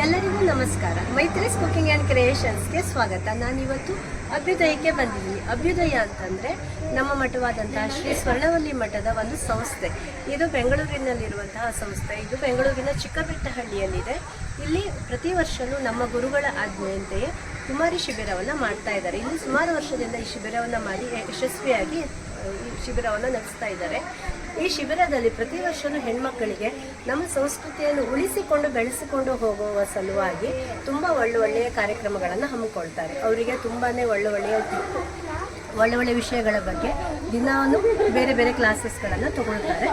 ಎಲ್ಲರಿಗೂ ನಮಸ್ಕಾರ. ಮೈತ್ರಿಸ್ cooking and ಕ್ರಿಯೇಷನ್ಸ್ಗೆ ಸ್ವಾಗತ. ನಾನಿವತ್ತು ಅಭ್ಯುದಯಕ್ಕೆ ಬಂದಿದ್ದೀನಿ. ಅಭ್ಯುದಯ ಅಂತಂದರೆ ನಮ್ಮ ಮಠವಾದಂತಹ ಶ್ರೀ ಸ್ವರ್ಣವಲ್ಲಿ ಮಠದ ಒಂದು ಸಂಸ್ಥೆ. ಇದು ಬೆಂಗಳೂರಿನಲ್ಲಿರುವಂತಹ ಸಂಸ್ಥೆ. ಇದು ಬೆಂಗಳೂರಿನ ಚಿಕ್ಕಬೆಟ್ಟಹಳ್ಳಿಯಲ್ಲಿದೆ. ಇಲ್ಲಿ ಪ್ರತಿ ವರ್ಷವೂ ನಮ್ಮ ಗುರುಗಳ ಆಜ್ಞೆಯಂತೆಯೇ ಕುಮಾರಿ ಶಿಬಿರವನ್ನು ಮಾಡ್ತಾ ಇದ್ದಾರೆ. ಇಲ್ಲಿ ಸುಮಾರು ವರ್ಷದಿಂದ ಈ ಶಿಬಿರವನ್ನು ಮಾಡಿ ಯಶಸ್ವಿಯಾಗಿ, ಈ ಶಿಬಿರವನ್ನು ನಡೆಸ್ತಾ ಇದ್ದಾರೆ. ಈ ಶಿಬಿರದಲ್ಲಿ ಪ್ರತಿ ವರ್ಷವೂ ಹೆಣ್ಮಕ್ಕಳಿಗೆ ನಮ್ಮ ಸಂಸ್ಕೃತಿಯನ್ನು ಉಳಿಸಿಕೊಂಡು ಬೆಳೆಸಿಕೊಂಡು ಹೋಗುವ ಸಲುವಾಗಿ ತುಂಬ ಒಳ್ಳೊಳ್ಳೆಯ ಕಾರ್ಯಕ್ರಮಗಳನ್ನು ಹಮ್ಮಿಕೊಳ್ತಾರೆ. ಅವರಿಗೆ ತುಂಬಾ ಒಳ್ಳೊಳ್ಳೆಯ ಒಳ್ಳೆ ಒಳ್ಳೆ ವಿಷಯಗಳ ಬಗ್ಗೆ ದಿನಾನು ಬೇರೆ ಬೇರೆ ಕ್ಲಾಸಸ್ಗಳನ್ನು ತಗೊಳ್ತಾರೆ.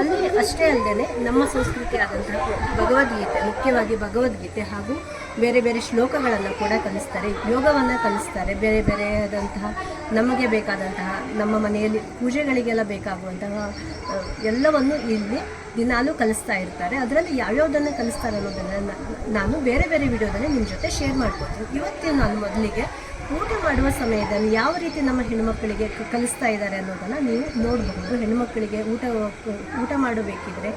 ಅಲ್ಲಿ ಅಷ್ಟೇ ಅಲ್ಲದೆ ನಮ್ಮ ಸಂಸ್ಕೃತಿ ಆದಂತಹ ಭಗವದ್ಗೀತೆ, ಮುಖ್ಯವಾಗಿ ಭಗವದ್ಗೀತೆ ಹಾಗೂ ಬೇರೆ ಬೇರೆ ಶ್ಲೋಕಗಳನ್ನು ಕೂಡ ಕಲಿಸ್ತಾರೆ. ಯೋಗವನ್ನು ಕಲಿಸ್ತಾರೆ. ಬೇರೆ ಬೇರೆ ಆದಂತಹ ನಮಗೆ ಬೇಕಾದಂತಹ ನಮ್ಮ ಮನೆಯಲ್ಲಿ ಪೂಜೆಗಳಿಗೆಲ್ಲ ಬೇಕಾಗುವಂತಹ ಎಲ್ಲವನ್ನು ಇಲ್ಲಿ ದಿನಾಲೂ ಕಲಿಸ್ತಾ ಇರ್ತಾರೆ. ಅದರಲ್ಲಿ ಯಾವ್ಯಾವುದನ್ನು ಕಲಿಸ್ತಾರೆ ಅನ್ನೋದನ್ನು ನಾನು ಬೇರೆ ಬೇರೆ ವಿಡಿಯೋದಲ್ಲಿ ನಿಮ್ಮ ಜೊತೆ ಶೇರ್ ಮಾಡ್ಕೊತೀನಿ. ಇವತ್ತಿನ ನಾನು ಮೊದಲಿಗೆ ಊಟ ಮಾಡುವ ಸಮಯದಲ್ಲಿ ಯಾವ ರೀತಿ ನಮ್ಮ ಹೆಣ್ಣುಮಕ್ಕಳಿಗೆ ಕಲಿಸ್ತಾ ಇದ್ದಾರೆ ಅನ್ನೋದನ್ನು ನೀವು ನೋಡಬಹುದು. ಹೆಣ್ಣುಮಕ್ಕಳಿಗೆ ಊಟ ಊಟ ಮಾಡಬೇಕಿದ್ರೆ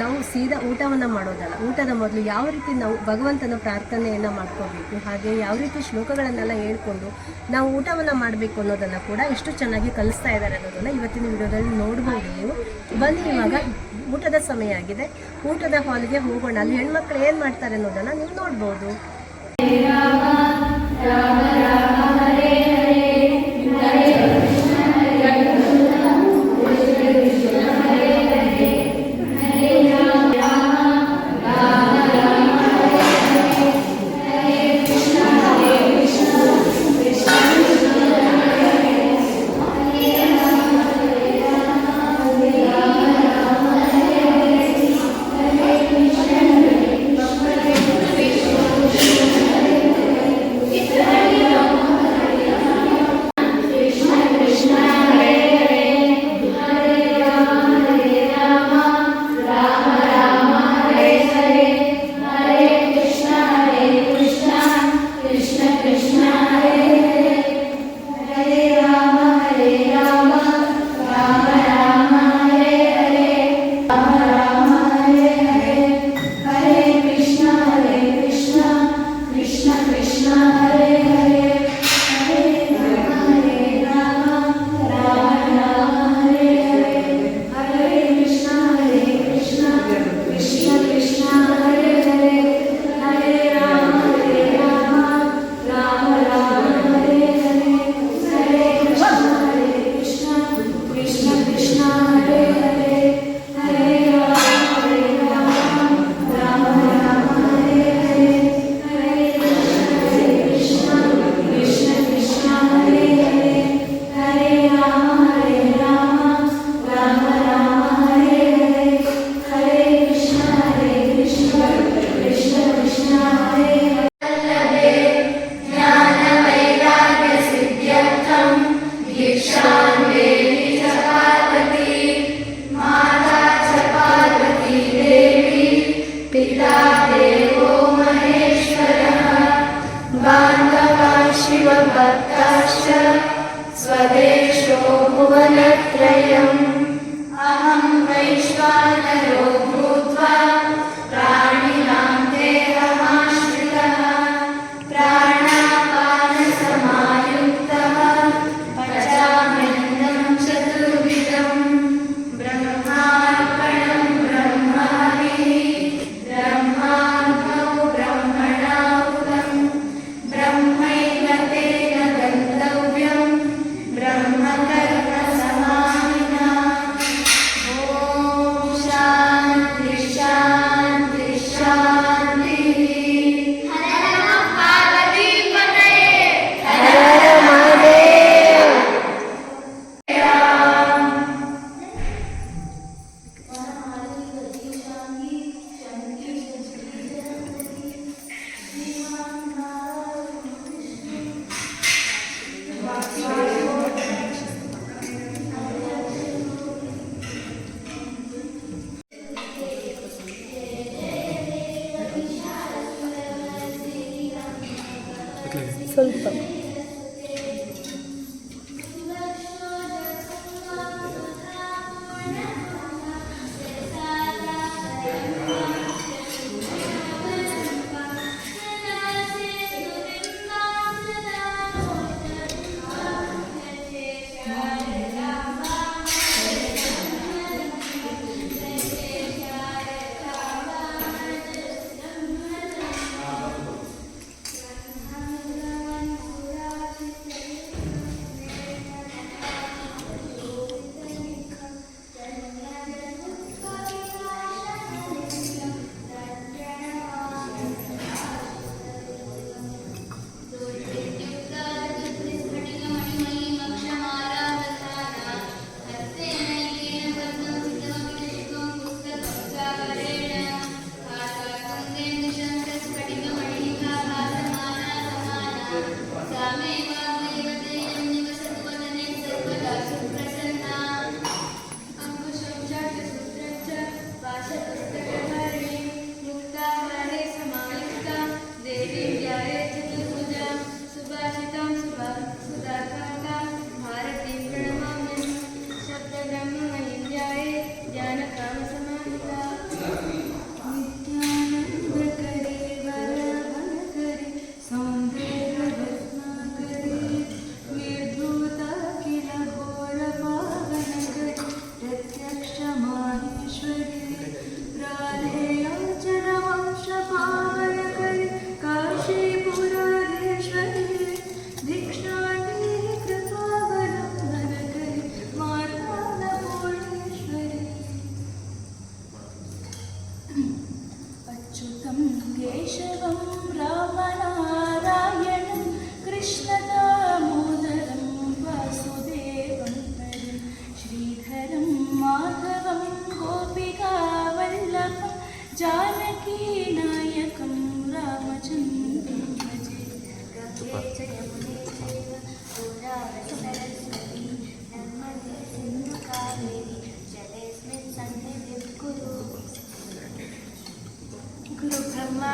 ನಾವು ಸೀದಾ ಊಟವನ್ನು ಮಾಡೋದಲ್ಲ. ಊಟದ ಮೊದಲು ಯಾವ ರೀತಿ ನಾವು ಭಗವಂತನ ಪ್ರಾರ್ಥನೆಯನ್ನು ಮಾಡ್ಕೋಬೇಕು, ಹಾಗೆ ಯಾವ ರೀತಿ ಶ್ಲೋಕಗಳನ್ನೆಲ್ಲ ಹೇಳ್ಕೊಂಡು ನಾವು ಊಟವನ್ನು ಮಾಡಬೇಕು ಅನ್ನೋದನ್ನು ಕೂಡ ಎಷ್ಟು ಚೆನ್ನಾಗಿ ಕಲಿಸ್ತಾ ಇದ್ದಾರೆ ಅನ್ನೋದನ್ನು ಇವತ್ತಿನ ವಿಡಿಯೋದಲ್ಲಿ ನೋಡ್ಬೋದು ನೀವು. ಬನ್ನಿ ಇವಾಗ. ಊಟದ ಸಮಯ ಆಗಿದೆ. ಊಟದ ಹಾಲ್ಗೆ ಹೋಗೋಣ. ಅಲ್ಲಿ ಹೆಣ್ಮಕ್ಳು ಏನು ಮಾಡ್ತಾರೆ ಅನ್ನೋದನ್ನು ನೀವು ನೋಡ್ಬೋದು. राम राम शिवभक्ताश्च स्वदेशो भुवनत्रयम्। अहं वैश्वानरो भूत्वा சொல்பம் 감사 합.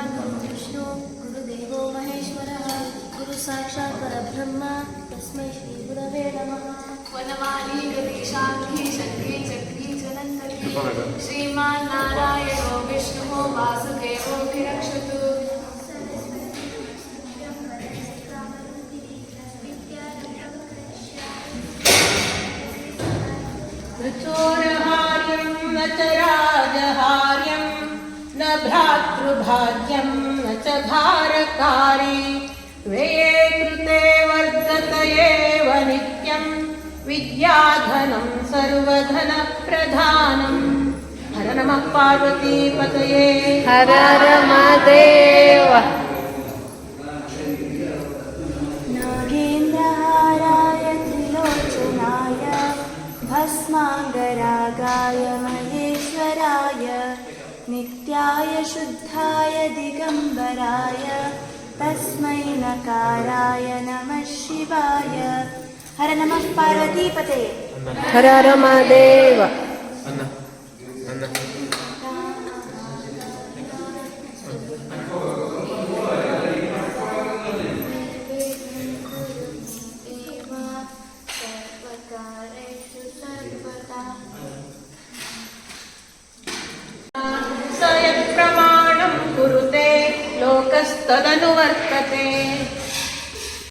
गुरुर्ब्रह्मा विष्णु गुरुदेवो महेश्वरः गुरुसाक्षात् परब्रह्म तस्मै श्रीगुरवे नमः। गतिशाखी शक्ति चक्री चनन्दनी श्रीमान् नारायणो विष्णुः वासुदेवो विरक्षतु। ऋतोरहार्यं भ्रातृभाज्यं न च धारकारे व्यये कृते वर्धत एव नित्यं विद्याधनं सर्वधनप्रधानम् हर नमः पार्वतीपतये हर रमदेव नागेन्द्रहाराय त्रिलोचनाय भस्माङ्गरागाय सुन्दराय शुद्धाय दिगम्बराय तस्मै नकाराय नमः शिवाय। हर नम पार्वतीपते। हर हर महादेव।